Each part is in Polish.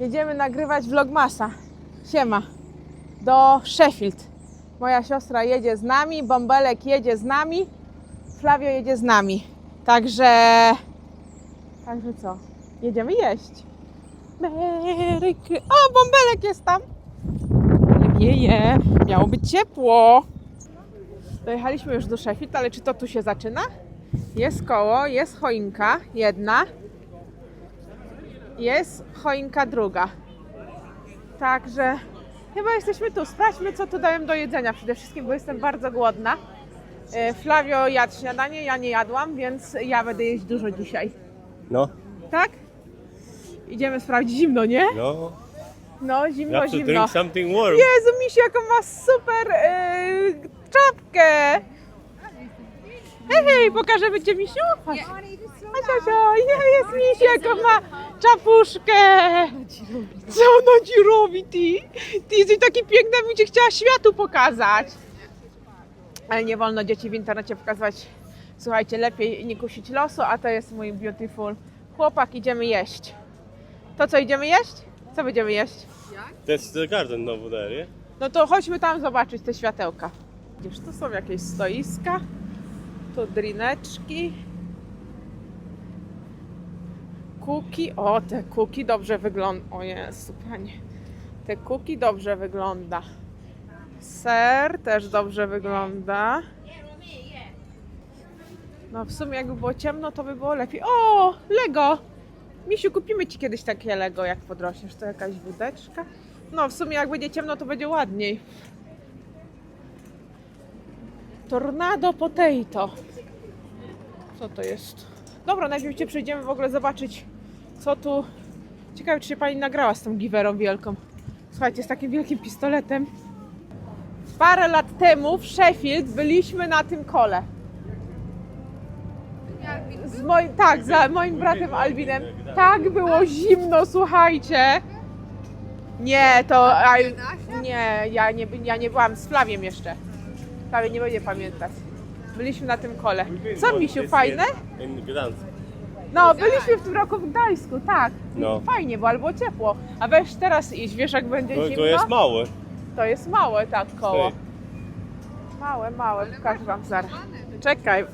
Jedziemy nagrywać vlogmasa. Siema. Do Sheffield. Moja siostra jedzie z nami, Bąbelek jedzie z nami, Flavio jedzie z nami. Także... Także co? Jedziemy jeść. Merry Chry- O, Bąbelek jest tam. Wieje. Miało być ciepło. Dojechaliśmy już do Sheffield, ale czy to tu się zaczyna? Jest koło, jest choinka jedna. Jest choinka druga. Także chyba jesteśmy tu. Sprawdźmy, co tu dają do jedzenia przede wszystkim, bo jestem bardzo głodna. E, Flavio jadł śniadanie, ja nie jadłam, więc ja będę jeść dużo dzisiaj. No, Tak? Idziemy sprawdzić zimno, nie? no. No, You zimno, have to zimno. drink something warm. Jezu, misiu, jaką ma super e, czapkę! Hej, hej, pokażemy Cię, misiu? Chodź. Nie, jest misiu, jaką ma czapuszkę! Co ona Ci robi, ty? Ty jesteś taki piękny, bym Cię chciała światu pokazać. Ale nie wolno dzieci w internecie pokazywać. Słuchajcie, lepiej nie kusić losu, a to jest mój beautiful chłopak. Idziemy jeść. To co, idziemy jeść? Co będziemy jeść? That's the garden there, yeah? No to chodźmy tam zobaczyć te światełka. Gdzież tu są jakieś stoiska, tu drineczki. Kuki, o te kuki dobrze wygląda. O Jezu, panie. Te kuki dobrze wygląda. Ser też dobrze wygląda. No w sumie jakby było ciemno, to by było lepiej. O, Lego! Misiu, kupimy Ci kiedyś takie Lego, jak podrośniesz. To jakaś wódeczka. No, w sumie jak będzie ciemno, to będzie ładniej. Tornado potato. Co to jest? Dobra, najpierw cię przejdziemy w ogóle zobaczyć, co tu. Ciekawe, czy się pani nagrała z tą giwerą wielką. Słuchajcie, z takim wielkim pistoletem. Parę lat temu w Sheffield byliśmy na tym kole. Z moim, tak, za moim bratem Albinem. Tak było zimno, słuchajcie. Nie, to. A, nie, ja nie, ja nie byłam z Flawiem jeszcze. Flawie nie będzie pamiętać. Byliśmy na tym kole. Co, Misiu, fajne? No, byliśmy w tym roku w Gdańsku, tak. No. Fajnie było, ale było ciepło. A weź teraz iść, wiesz jak będzie To, zimno? to jest małe. To jest małe, tak, koło. Małe, małe, pokażę wam zaraz. Czekaj.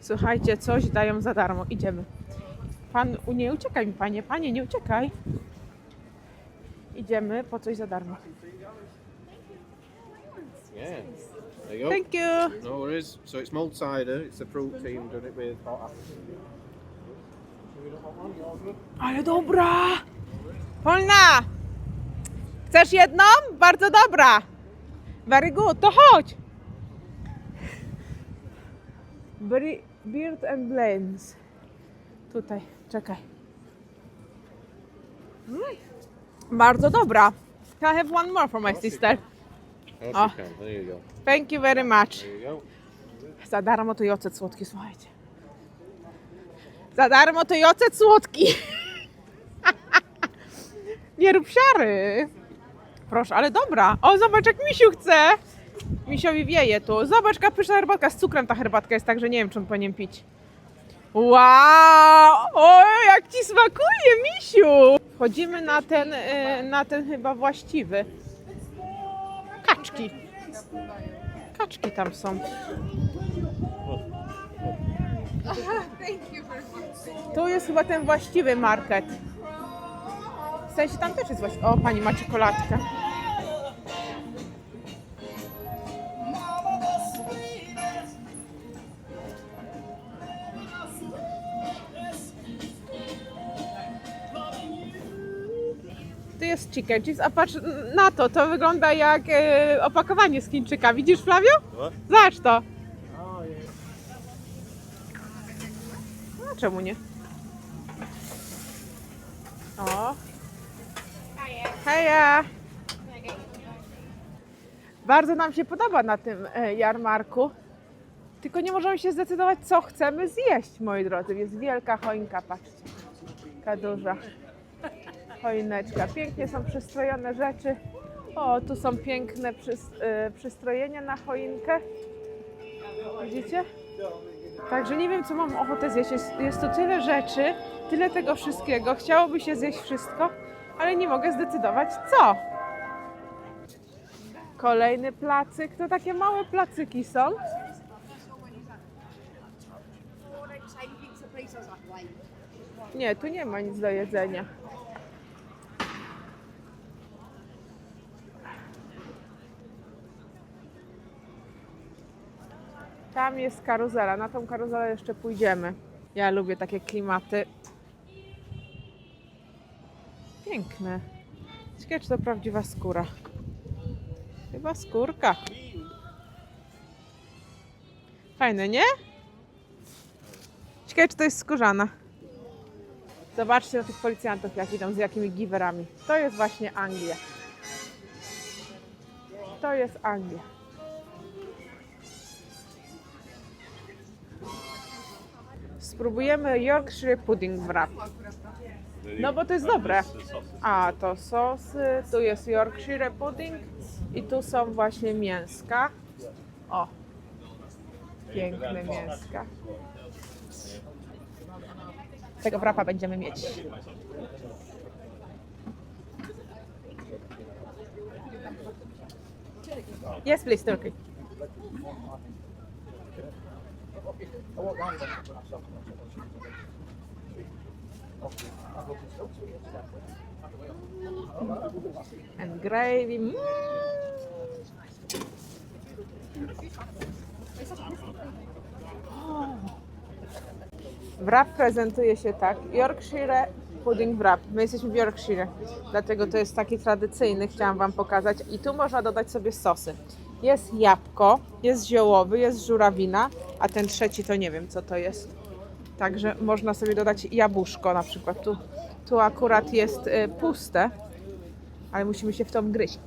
Słuchajcie, coś dają za darmo. Idziemy. Pan, nie uciekaj mi, panie, panie, nie uciekaj. Idziemy po coś za darmo. Yeah. There you go. Thank you. No worries. So it's mulled cider. It's the fruit team done it with hot. Ale dobra! Polna! Chcesz jedną? Bardzo dobra! Very good, to chodź! Beard and Blends. Tutaj, czekaj. Mm. Bardzo dobra. Can I have one more for my sister? Of course you can. There you go. Thank you very much. There you go. Za darmo to i ocet słodki, słuchajcie. Za darmo to i ocet słodki. Nie rób siary. Proszę, ale dobra. O, zobacz jak Misiu chce. Misiowi wieje tu. Zobacz, jaka pyszna herbatka. Z cukrem ta herbatka jest, także nie wiem, czy on powinien pić. Wow! O, jak ci smakuje, Misiu! Wchodzimy na ten, y, na ten chyba właściwy. Kaczki. Kaczki tam są. Tu jest chyba ten właściwy market. W sensie tam też jest właściwy. O, pani ma czekoladkę. Jest chicken cheese, a patrz na to, to wygląda jak e, opakowanie z Chińczyka. Widzisz, Flavio? What? Zobacz to. No, czemu nie? O. Heja. Bardzo nam się podoba na tym e, jarmarku. Tylko nie możemy się zdecydować, co chcemy zjeść, moi drodzy. Jest wielka choinka, patrzcie. Taka duża choineczka. Pięknie są przystrojone rzeczy. O, tu są piękne y, przystrojenia na choinkę. Widzicie? Także nie wiem, co mam ochotę zjeść. Jest, jest tu tyle rzeczy, tyle tego wszystkiego. Chciałoby się zjeść wszystko, ale nie mogę zdecydować co. Kolejny placyk. To takie małe placyki są. Nie, tu nie ma nic do jedzenia. Tam jest karuzela. Na tą karuzelę jeszcze pójdziemy. Ja lubię takie klimaty. Piękne. Ciekawe, czy to prawdziwa skóra. Chyba skórka. Fajne, nie? Ciekawe, czy to jest skórzana. Zobaczcie na tych policjantów, jak idą z jakimi giwerami. To jest właśnie Anglia. To jest Anglia. Spróbujemy Yorkshire Pudding Wrap. No bo to jest dobre. A, to sosy, tu jest Yorkshire Pudding i tu są właśnie mięska. O, piękne mięska. Tego wrapa będziemy mieć. Yes, please, turkey. And gravy. Mm. Wrap prezentuje się tak. Yorkshire pudding wrap. My jesteśmy w Yorkshire, dlatego to jest taki tradycyjny, chciałam Wam pokazać. I tu można dodać sobie sosy. Jest jabłko, jest ziołowy, jest żurawina, a ten trzeci to nie wiem co to jest. Także można sobie dodać jabłuszko na przykład. Tu, tu akurat jest y, puste, ale musimy się w tą gryźć.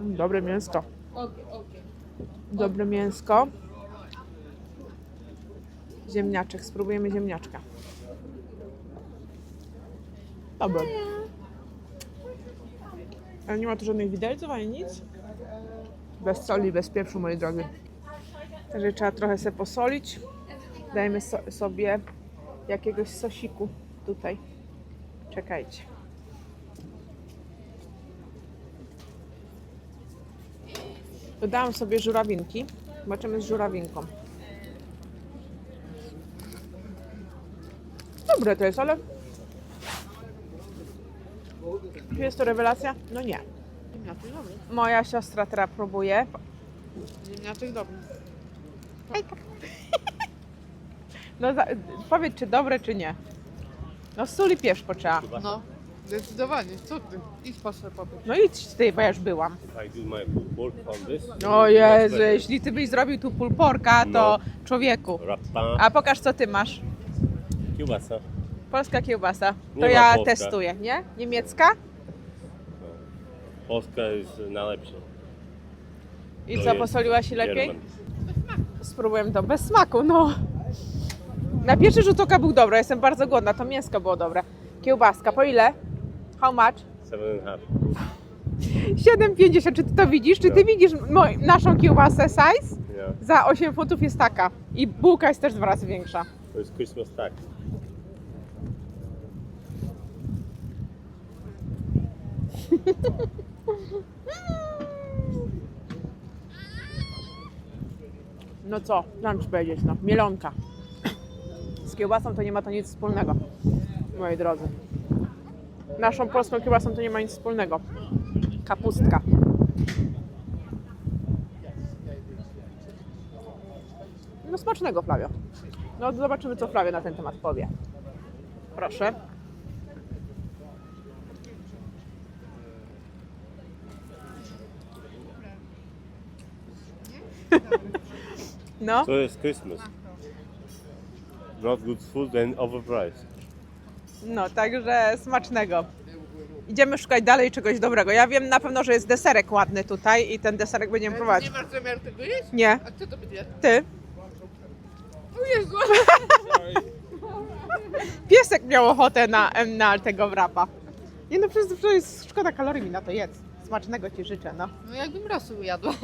Dobre mięsko. Dobre mięsko. Ziemniaczek. Spróbujemy ziemniaczka. Dobre. Ale nie ma tu żadnych widelców ani nic. Bez soli, bez pieprzu, moi drogi. Także trzeba trochę sobie posolić. Dajmy so, sobie jakiegoś sosiku tutaj. Czekajcie. Dodałam sobie żurawinki. Zobaczymy z żurawinką. Dobre to jest, ale... Czy jest to rewelacja? No nie. Ziemniaczek dobry. Moja siostra teraz próbuje. Ziemniaczek dobry. No za, powiedz, czy dobre, czy nie. No sól i pieprz potrzeba. No, zdecydowanie. Co ty? Idź patrzę. No idź ty, bo ja już byłam. I do my work on this. O Jezu, jeśli ty byś zrobił tu pulporka, to No. człowieku. Rapa, A pokaż co ty masz. kiełbasa. Polska kiełbasa. To Nie ma ja polska. testuję, nie? Niemiecka? Polska jest najlepsza. I To co, jest posoliłaś i lepiej? Spróbuję to bez smaku, no. Na pierwszy rzut oka był dobry, jestem bardzo głodna, to mięsko było dobre. Kiełbaska, po ile? How much? Seven and a half. 7,50, czy ty to widzisz? Czy ty Ja. widzisz moj, naszą kiełbasę size? Yeah. Za 8 funtów jest taka. I bułka jest też dwa razy większa. To jest Christmas tak. No co, lunch powiedzieć, no. Mielonka. Z kiełbasą to nie ma to nic wspólnego, moi drodzy. Naszą polską kiełbasą to nie ma nic wspólnego. Kapustka. No smacznego, Flavio. No zobaczymy, co Flavio na ten temat powie. Proszę. No. To jest Christmas. Not good food and overpriced. No, także smacznego. Idziemy szukać dalej czegoś dobrego. Ja wiem na pewno, że jest deserek ładny tutaj i ten deserek będziemy Nie próbować. masz zamiaru tego jeść? Nie, A co to będzie? ty. O Jezu! Piesek miał ochotę na, em, na tego wrapa. Nie no, przecież to jest szkoda kalorii mi na to jedz. Smacznego Ci życzę, no. No jakbym rosół jadła.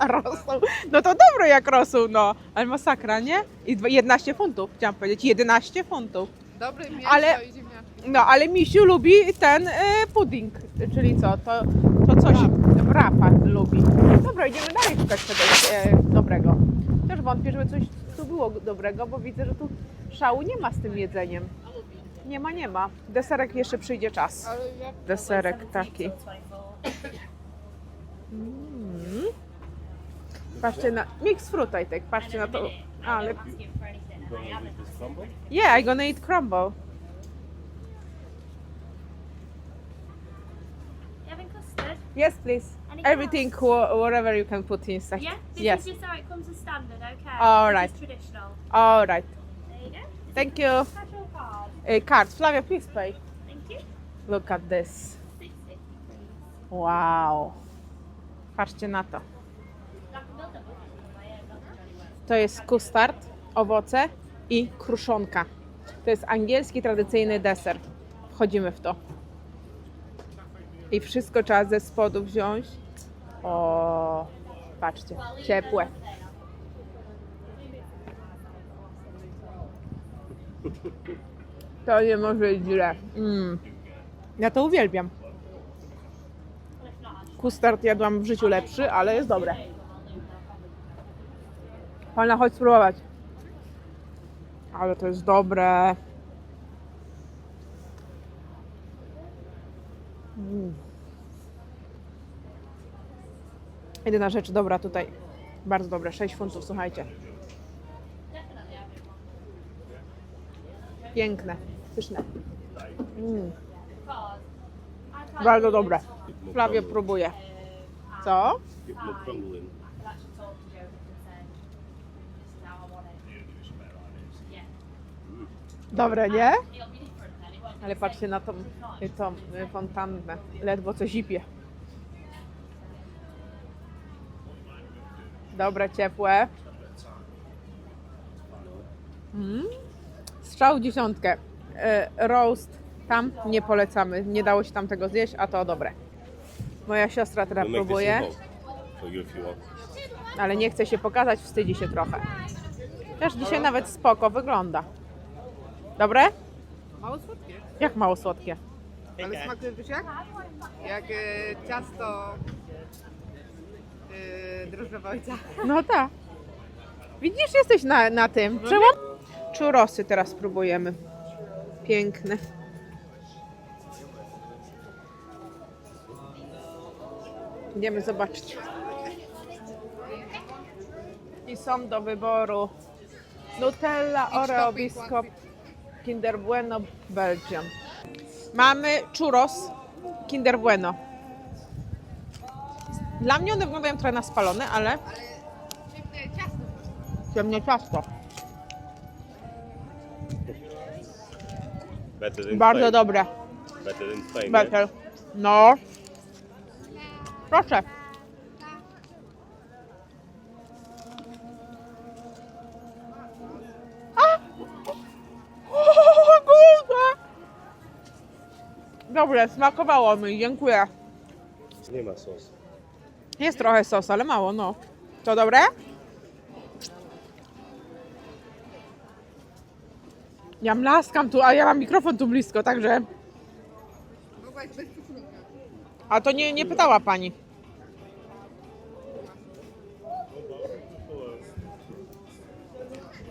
A rosół, no to dobre jak rosół, no. Ale masakra, nie? I dwa- 11 funtów, chciałam powiedzieć, 11 funtów. Dobre mięso Ale- i ziemniaczki. No, ale Misiu lubi ten e, pudding, czyli co, to, to coś wrapa lubi. Dobra, idziemy dalej szukać czegoś e, dobrego. Też wątpię, żeby coś tu było dobrego, bo widzę, że tu szału nie ma z tym jedzeniem. Nie ma, nie ma. Deserek jeszcze przyjdzie czas. Ale jak Deserek taki. Mm. Patrzcie na... Mix fruit, I think. Patrzcie na to. Ale... Yeah, I gonna eat crumble. You having custard? Yes, please. Everything, whatever you can put inside. Yeah, this Yes. is just how it comes as standard, okay? All right. traditional. All right. There you go. Thank you. Card. Uh, card. Flavia, please pay. Thank you. Look at this. Wow. Patrzcie na to. I can build it up. I ain't got the Johnny West. To jest kustard, owoce i kruszonka. To jest angielski tradycyjny deser. Wchodzimy w to. I wszystko trzeba ze spodu wziąć. O, patrzcie, ciepłe. To nie może być źle. Mm. Ja to uwielbiam. Kustard jadłam w życiu lepszy, ale jest dobre. Pana, chodź spróbować. Ale to jest dobre. Mm. Jedyna rzecz dobra tutaj. Bardzo dobre. 6 funtów, słuchajcie. Piękne, pyszne. Mm. Bardzo dobre. Flavio próbuje. Co? Get more crumble in. I could actually talk to Joe and say, this is how I want it. Yeah. Dobre, nie? Ale patrzcie na tą, tą y, fontannę. Ledwo co zipie. Dobre, ciepłe. Mm. Strzał dziesiątkę. E, Roast tam nie polecamy. Nie dało się tam tego zjeść, a to dobre. Moja siostra teraz próbuje, ale nie chce się pokazać, wstydzi się trochę. Też dzisiaj nawet spoko wygląda. Dobre? Mało słodkie. Jak mało słodkie. Ale smakuje wiesz jak? Jak e, ciasto e, drożdżowe ojca. No tak. Widzisz, jesteś na, na tym. Przełom... Czurosy teraz spróbujemy. Piękne. Idziemy zobaczyć. I są do wyboru Nutella, Oreo, Biscuit, Kinder Bueno, Belgium. Mamy churros Kinder Bueno. Dla mnie one wyglądają trochę na spalone, ale Ciemne ciasto. Bardzo dobre. Better than Spain. Better. No. Proszę. Dobre, smakowało mi, dziękuję. Nie ma sos. Jest trochę sos, ale mało, no. To dobre? Ja mlaskam tu, a ja mam mikrofon tu blisko, także... A to nie, nie pytała pani.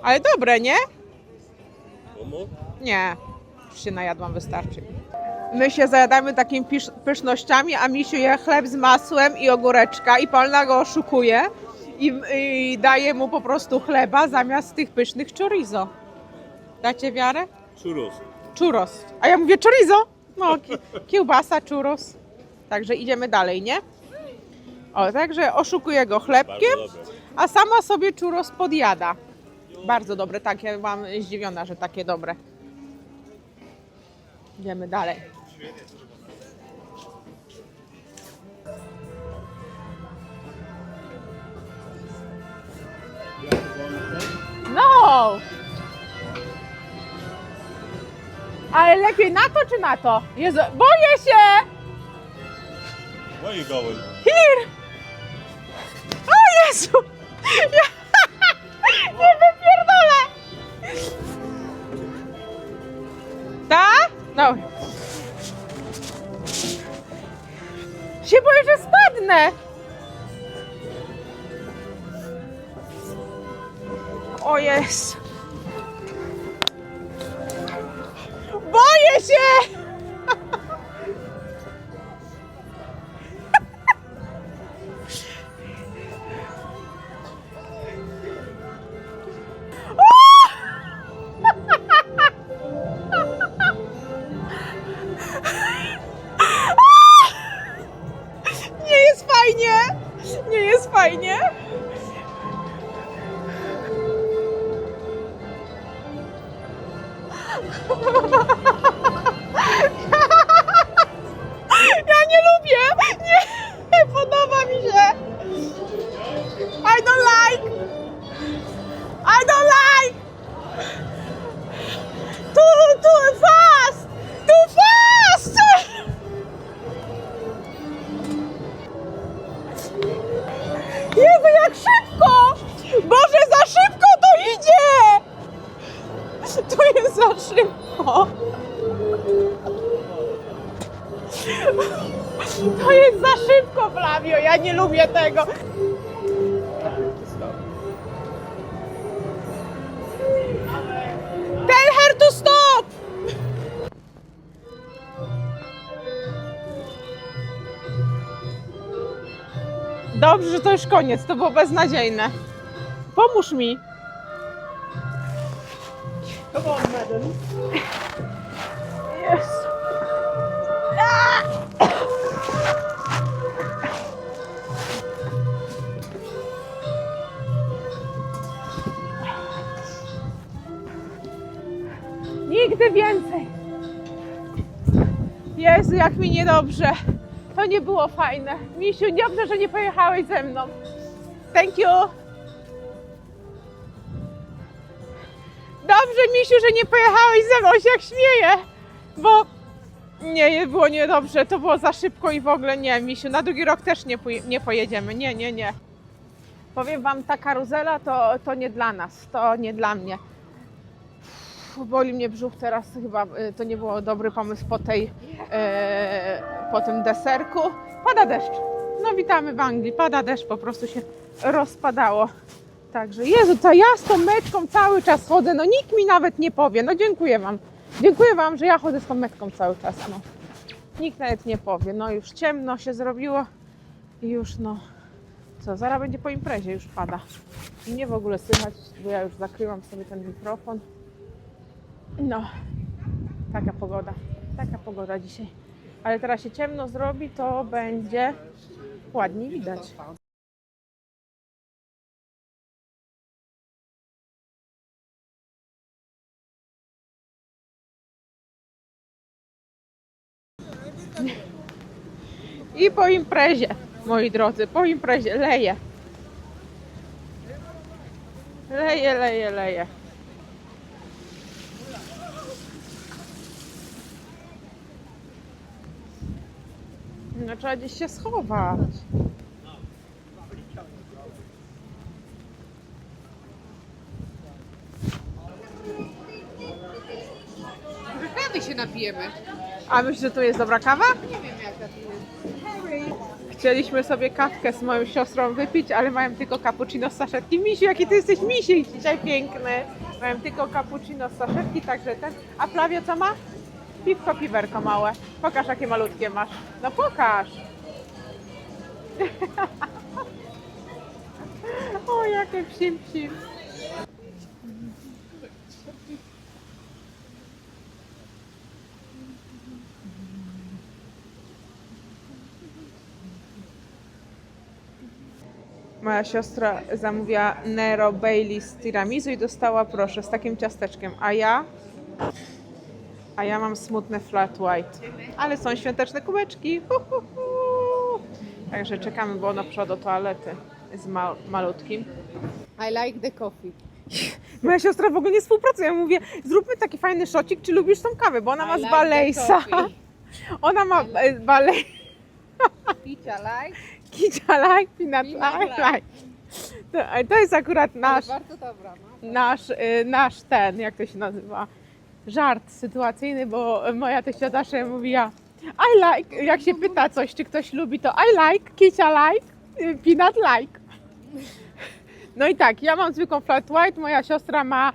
Ale dobre, nie? Nie. Już się najadłam, wystarczy. My się zajadamy takimi pisz, pysznościami, a Misiu je chleb z masłem i ogóreczka i Polna go oszukuje i, i daje mu po prostu chleba zamiast tych pysznych chorizo. Dacie wiarę? Churros. Churros. A ja mówię chorizo. No, ki- kiełbasa, churros. Także idziemy dalej, nie? O, także oszukuję go chlebkiem, a sama sobie churros podjada. Bardzo dobre, tak, ja byłam zdziwiona, że takie dobre. Idziemy dalej. No! Ale lepiej na to czy na to? Jezu, boję się! Where are you going? Here! O Jezu! Ja... Nie wypierdolę! Tak? No. Się boję, że spadnę! O jest! Boję się! Jak szybko! Boże, za szybko to idzie! To jest za szybko. To jest za szybko, Flavio. Ja nie lubię tego. Że to już koniec. To było beznadziejne. Pomóż mi. Jezu. Nigdy więcej. Jezu, jak mi niedobrze. To nie było fajne. Misiu, dobrze, że nie pojechałeś ze mną. Thank you. Dobrze, Misiu, że nie pojechałeś ze mną, się jak śmieję, bo nie, było niedobrze, to było za szybko i w ogóle nie, Misiu, na drugi rok też nie, nie pojedziemy, nie, nie, nie. Powiem Wam, ta karuzela to, to nie dla nas, to nie dla mnie. Boli mnie brzuch teraz, chyba y, to nie było dobry pomysł po tej, e, po tym deserku. Pada deszcz, no witamy w Anglii, pada deszcz, po prostu się rozpadało. Także, Jezu, to ja z tą metką cały czas chodzę, no nikt mi nawet nie powie, no dziękuję Wam. Dziękuję Wam, że ja chodzę z tą metką cały czas, no. Nikt nawet nie powie, no już ciemno się zrobiło i już no, co, zaraz będzie po imprezie, już pada. Mnie w ogóle słychać, bo ja już zakryłam sobie ten mikrofon. No, taka pogoda, taka pogoda dzisiaj. Ale teraz się ciemno zrobi, to będzie ładnie widać. I po imprezie, moi drodzy, po imprezie leje. Leje, leje, leje. No trzeba gdzieś się schować. Kawy się napijemy. A myślisz, że tu jest dobra kawa? Nie wiem jaka to jest. Chcieliśmy sobie kawkę z moją siostrą wypić, ale mają tylko cappuccino z saszetki. Misiu, jaki ty jesteś misiek dzisiaj piękny. Mają tylko cappuccino z saszetki, także ten. A Flavio co ma? Piwko, piwerko małe. Pokaż, jakie malutkie masz. No pokaż. o, jakie psim, psim. Moja siostra zamówiła Nero Bailey z tiramisu i dostała proszę z takim ciasteczkiem, a ja a ja mam smutne flat white. Ale są świąteczne kubeczki. Hu, hu, hu. Także czekamy, bo ona przyszła do toalety z ma- malutkim. I like the coffee. Moja siostra w ogóle nie współpracuje. Ja mówię, zróbmy taki fajny szocik, czy lubisz tą kawę, bo ona ma z Balejsa. Ona ma e, balej, Picia like. kicia like, peanut like. like. like. To, to jest akurat nasz, Bardzo dobra, no. nasz, y, nasz ten, jak to się nazywa, żart sytuacyjny, bo moja teściowa zawsze mówiła I like, jak się pyta coś, czy ktoś lubi, to I like, kicia like, y, peanut like. No i tak, ja mam zwykłą flat white, moja siostra ma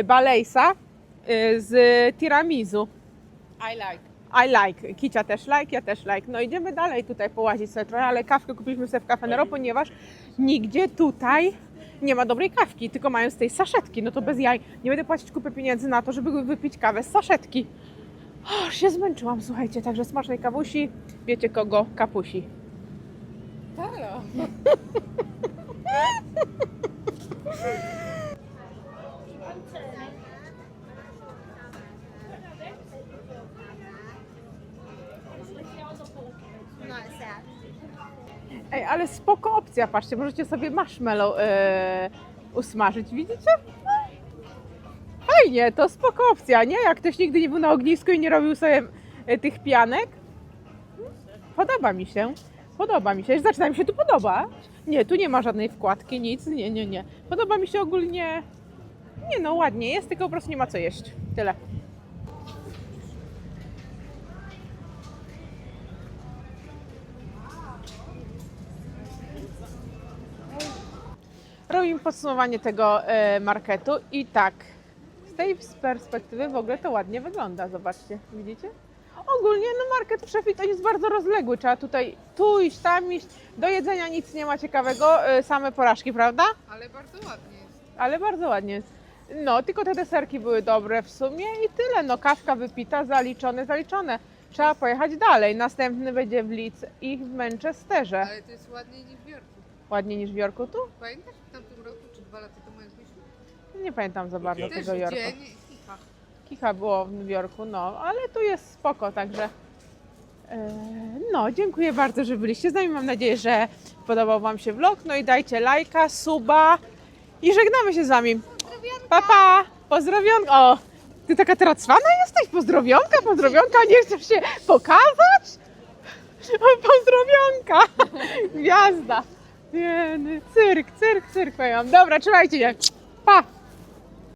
y, balejsa y, z tiramisu. I like. I like, Kicia też like, ja też like. No idziemy dalej tutaj połazić sobie trochę, ale kawkę kupiliśmy sobie w Cafe Nero, ponieważ nigdzie tutaj nie ma dobrej kawki, tylko mają z tej saszetki, no to bez jaj. Nie będę płacić kupy pieniędzy na to, żeby wypić kawę z saszetki. O, się zmęczyłam, słuchajcie, także smacznej kawusi, wiecie kogo, kapusi. Taro. Ej, ale spoko opcja, patrzcie, możecie sobie marshmallow e, usmażyć, widzicie? Fajnie, to spoko opcja, nie? Jak ktoś nigdy nie był na ognisku i nie robił sobie e, tych pianek. Podoba mi się, podoba mi się, zaczyna mi się tu podobać. Nie, tu nie ma żadnej wkładki, nic, nie, nie, nie. Podoba mi się ogólnie, nie no, ładnie jest, tylko po prostu nie ma co jeść, tyle. Robimy podsumowanie tego e, marketu i tak, z tej perspektywy w ogóle to ładnie wygląda, zobaczcie, widzicie? Ogólnie no market to jest bardzo rozległy, trzeba tutaj tu iść, tam iść, do jedzenia nic nie ma ciekawego, e, same porażki, prawda? Ale bardzo ładnie jest. Ale bardzo ładnie. No, tylko te deserki były dobre w sumie i tyle. No, kawka wypita, zaliczone, zaliczone. Trzeba pojechać dalej. Następny będzie w Leeds i w Manchesterze. Ale to jest ładniej niż w Jorku. Ładniej niż w Jorku tu? Pamiętasz czy dwa lata temu jak byliśmy? Nie pamiętam za bardzo Też tego Jorku. dzień Kicha. Kicha było w Jorku, no, ale tu jest spoko, także e, no, dziękuję bardzo, że byliście z nami. Mam nadzieję, że podobał Wam się vlog. No i dajcie lajka, suba i żegnamy się z Wami. Pa, pa! Pozdrowionka! O, ty taka teraz cwana jesteś? Pozdrowionka, pozdrowionka, nie chcesz się pokazać? O, pozdrowionka! Gwiazda! No, cyrk, cyrk, cyrk, powiem. Dobra, trzymajcie się. Pa!